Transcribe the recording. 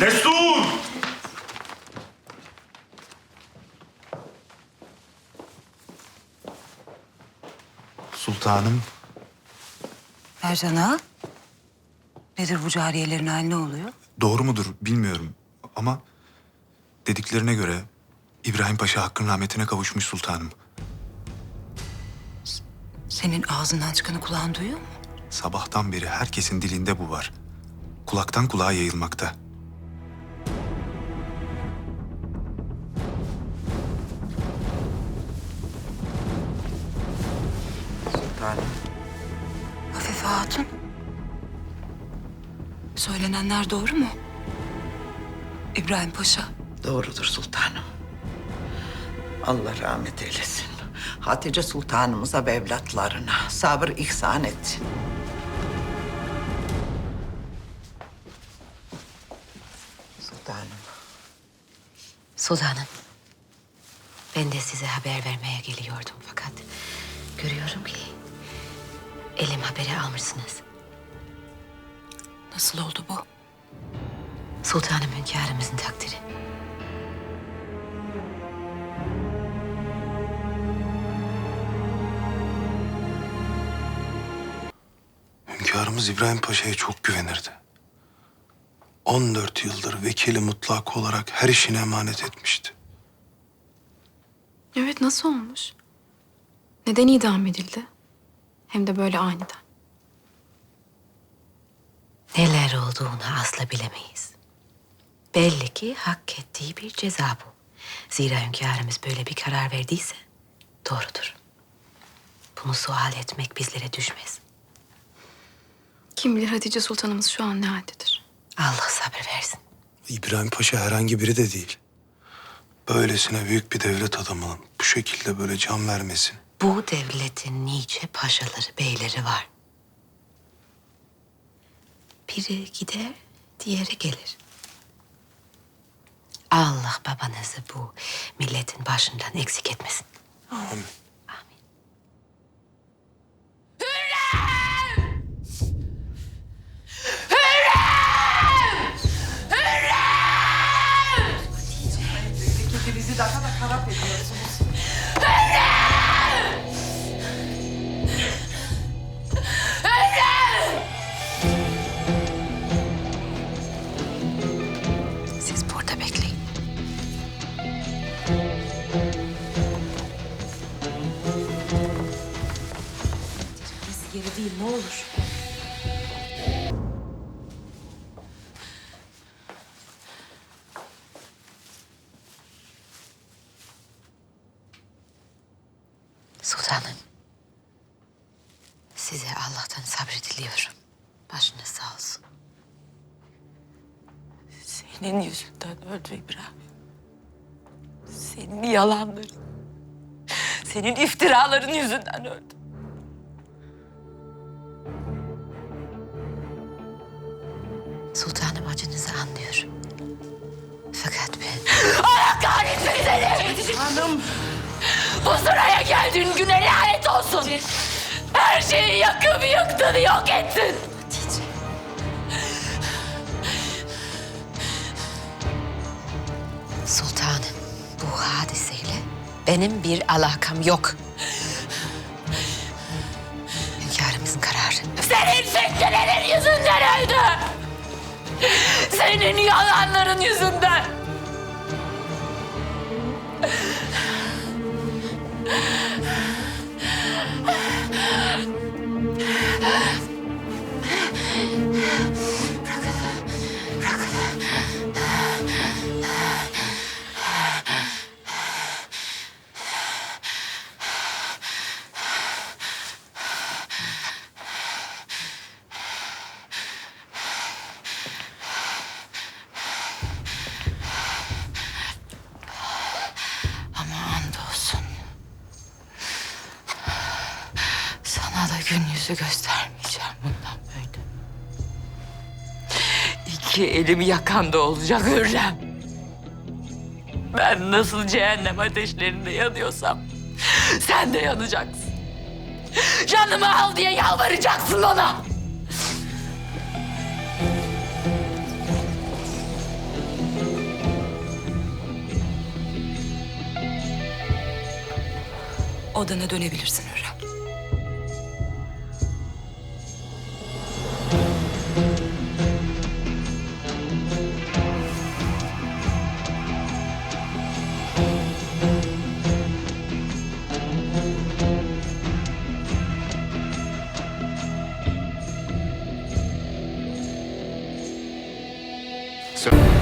Destur! Sultanım, Ercan ağa. Nedir bu cariyelerin hali ne oluyor? doğru mudur bilmiyorum ama dediklerine göre İbrahim Paşa hakkın rahmetine kavuşmuş sultanım. Senin ağzından çıkanı kulağın duyuyor mu? Sabahtan beri herkesin dilinde bu var. Kulaktan kulağa yayılmakta. Hatun. Söylenenler doğru mu? İbrahim Paşa. Doğrudur sultanım. Allah rahmet eylesin. Hatice sultanımıza ve evlatlarına sabır ihsan etsin. Sultanım. Sultanım. Ben de size haber vermeye geliyordum fakat görüyorum ki elim haberi almışsınız. Nasıl oldu bu? Sultanım hünkârımızın takdiri. Hünkârımız İbrahim Paşa'ya çok güvenirdi. 14 yıldır vekili mutlak olarak her işine emanet etmişti. Evet nasıl olmuş? Neden idam edildi? Hem de böyle aniden. Neler olduğunu asla bilemeyiz. Belli ki hak ettiği bir ceza bu. Zira hünkârımız böyle bir karar verdiyse doğrudur. Bunu sual etmek bizlere düşmez. Kim bilir Hatice Sultanımız şu an ne haldedir? Allah sabır versin. İbrahim Paşa herhangi biri de değil. Böylesine büyük bir devlet adamının bu şekilde böyle can vermesin. Bu devletin nice paşaları, beyleri var. Biri gider, diğeri gelir. Allah babanızı bu milletin başından eksik etmesin. Amin. Değil ne olur. Sultanım. Size Allah'tan sabrediliyorum. Başınız sağ olsun. Senin yüzünden öldü İbrahim. Senin yalanların, senin iftiraların yüzünden öldü. Sultanım acınızı anlıyorum. Fakat ben... Allah kahretsin seni! Hanım! Bu sıraya geldiğin güne lanet olsun! Her şeyi yakıp yıktın, yok ettin! Hatice. Sultanım, bu hadiseyle benim bir alakam yok. Hünkârımızın kararı. Senin fitnelerin yüzünden öldü! Senin yalanların yüzünden! Sana da gün yüzü göstermeyeceğim bundan böyle. İki elimi yakan da olacak Hürrem. Ben nasıl cehennem ateşlerinde yanıyorsam sen de yanacaksın. Canımı al diye yalvaracaksın ona. Odana dönebilirsin Hürrem. Все.